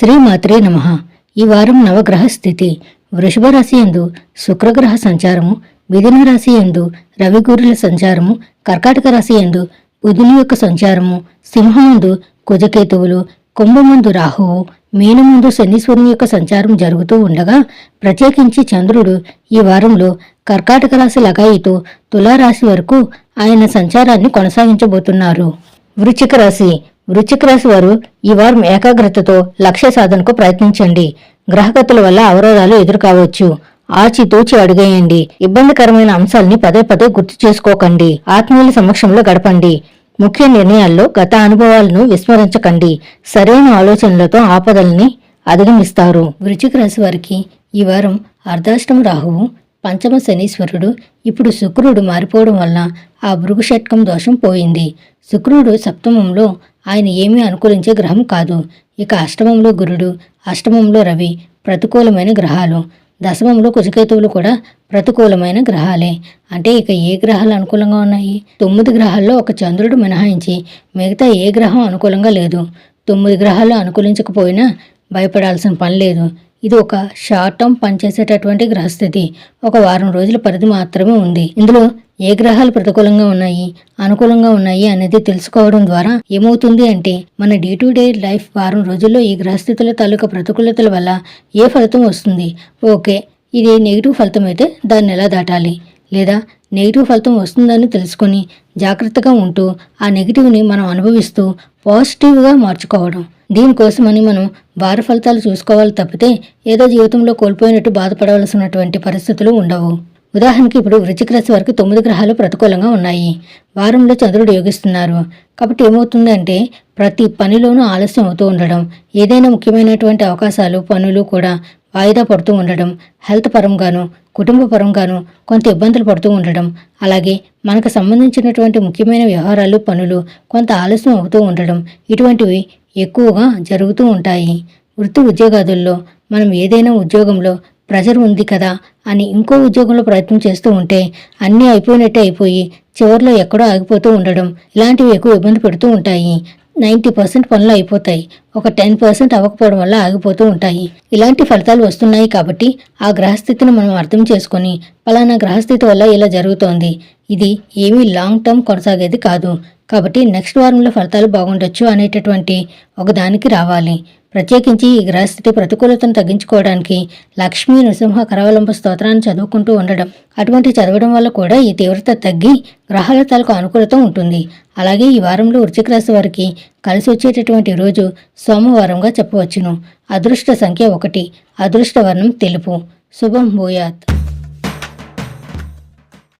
శ్రీమాత్రే నమ. ఈ వారం నవగ్రహ స్థితి. వృషభ రాశి ఎందు శుక్రగ్రహ సంచారము మిథున రాశి ఎందు రవిగూరుల సంచారము కర్కాటక రాశి ఎందు బుధుని యొక్క సంచారము సింహముందు కుజకేతువులు కుంభముందు రాహువు మీనముందు శనీశ్వరుని యొక్క సంచారం జరుగుతూ ఉండగా ప్రత్యేకించి చంద్రుడు ఈ వారంలో కర్కాటక రాశి లగాయితో తులారాశి వరకు ఆయన సంచారాన్ని కొనసాగించబోతున్నారు. వృచ్చిక రాశి వృచ్చిక రాశి వారు ఈ వారం ఏకాగ్రతతో లక్ష్య సాధనకు ప్రయత్నించండి. గ్రహగతుల వల్ల అవరోధాలు ఎదురుకావచ్చు ఆచితూచి అడిగేయండి. ఇబ్బందికరమైన అంశాల్ని పదే పదే గుర్తు చేసుకోకండి. ఆత్మీయుల సమక్షంలో గడపండి. ముఖ్య నిర్ణయాల్లో గత అనుభవాలను విస్మరించకండి. సరైన ఆలోచనలతో ఆపదల్ని అధిగమిస్తారు. వృశ్చిక రాశి వారికి ఈ వారం అర్ధాష్టమ రాహువు పంచమ శనీశ్వరుడు ఇప్పుడు శుక్రుడు మారిపోవడం వల్ల ఆ భృగుషట్కం దోషం పోయింది. శుక్రుడు సప్తమంలో ఆయన ఏమీ అనుకూలించే గ్రహం కాదు. ఇక అష్టమంలో గురుడు అష్టమంలో రవి ప్రతికూలమైన గ్రహాలు. దశమంలో కుజకేతువులు కూడా ప్రతికూలమైన గ్రహాలే. అంటే ఇక ఏ గ్రహాలు అనుకూలంగా ఉన్నాయి? తొమ్మిది గ్రహాల్లో ఒక చంద్రుడు మినహాయించి మిగతా ఏ గ్రహం అనుకూలంగా లేదు. తొమ్మిది గ్రహాలు అనుకూలించకపోయినా భయపడాల్సిన పని లేదు. ఇది ఒక షార్ట్ టర్మ్ పనిచేసేటటువంటి గ్రహస్థితి. ఒక వారం రోజుల పరిధి మాత్రమే ఉంది. ఇందులో ఏ గ్రహాలు ప్రతికూలంగా ఉన్నాయి అనుకూలంగా ఉన్నాయి అనేది తెలుసుకోవడం ద్వారా ఏమవుతుంది అంటే మన డే టు డే లైఫ్ వారం రోజుల్లో ఈ గ్రహస్థితుల తాలూకా ప్రతికూలతల వల్ల ఏ ఫలితం వస్తుంది? ఓకే ఇది నెగిటివ్ ఫలితం అయితే దాన్ని ఎలా దాటాలి? లేదా నెగిటివ్ ఫలితం వస్తుందని తెలుసుకొని జాగ్రత్తగా ఉంటూ ఆ నెగిటివ్ని మనం అనుభవిస్తూ పాజిటివ్గా మార్చుకోవడం. దీనికోసమని మనం వార ఫలితాలు చూసుకోవాలి తప్పితే ఏదో జీవితంలో కోల్పోయినట్టు బాధపడవలసినటువంటి పరిస్థితులు ఉండవు. ఉదాహరణకి ఇప్పుడు వృచ్చిక రాశి వారికి తొమ్మిది గ్రహాలు ప్రతికూలంగా ఉన్నాయి. వారంలో చంద్రుడు యోగిస్తున్నారు. కాబట్టి ఏమవుతుందంటే ప్రతి పనిలోనూ ఆలస్యం అవుతూ ఉండడం ఏదైనా ముఖ్యమైనటువంటి అవకాశాలు పనులు కూడా వాయిదా పడుతూ ఉండడం హెల్త్ పరంగాను కుటుంబ పరంగాను కొంత ఇబ్బందులు పడుతూ ఉండడం అలాగే మనకు సంబంధించినటువంటి ముఖ్యమైన వ్యవహారాలు పనులు కొంత ఆలస్యం అవుతూ ఉండడం ఇటువంటివి ఎక్కువగా జరుగుతూ ఉంటాయి. వృత్తి ఉద్యోగాదుల్లో మనం ఏదైనా ఉద్యోగంలో ప్రెజర్ ఉంది కదా అని ఇంకో ఉద్యోగంలో ప్రయత్నం చేస్తూ ఉంటే అన్నీ అయిపోయినట్టే అయిపోయి చివరిలో ఎక్కడో ఆగిపోతూ ఉండడం ఇలాంటివి ఎక్కువ ఇబ్బంది పెడుతూ ఉంటాయి. నైంటీ పర్సెంట్ పనులు అయిపోతాయి. ఒక టెన్ పర్సెంట్ అవ్వకపోవడం వల్ల ఆగిపోతూ ఉంటాయి. ఇలాంటి ఫలితాలు వస్తున్నాయి కాబట్టి ఆ గ్రహస్థితిని మనం అర్థం చేసుకొని పలానా గ్రహస్థితి వల్ల ఇలా జరుగుతోంది. ఇది ఏమీ లాంగ్ టర్మ్ కొనసాగేది కాదు. కాబట్టి నెక్స్ట్ వారంలో ఫలితాలు బాగుండొచ్చు అనేటటువంటి ఒకదానికి రావాలి. ప్రత్యేకించి ఈ గ్రహస్థితి ప్రతికూలతను తగ్గించుకోవడానికి లక్ష్మీ నృసింహ కరవలంబ స్తోత్రాన్ని చదువుకుంటూ ఉండడం అటువంటి చదవడం వల్ల కూడా ఈ తీవ్రత తగ్గి గ్రహాల తాలకు అనుకూలత ఉంటుంది. అలాగే ఈ వారంలో వృశ్చిక రాశి వారికి కలిసి వచ్చేటటువంటి రోజు సోమవారంగా చెప్పవచ్చును. అదృష్ట సంఖ్య ఒకటి అదృష్ట వర్ణం తెలుపు. శుభం భూయాత్.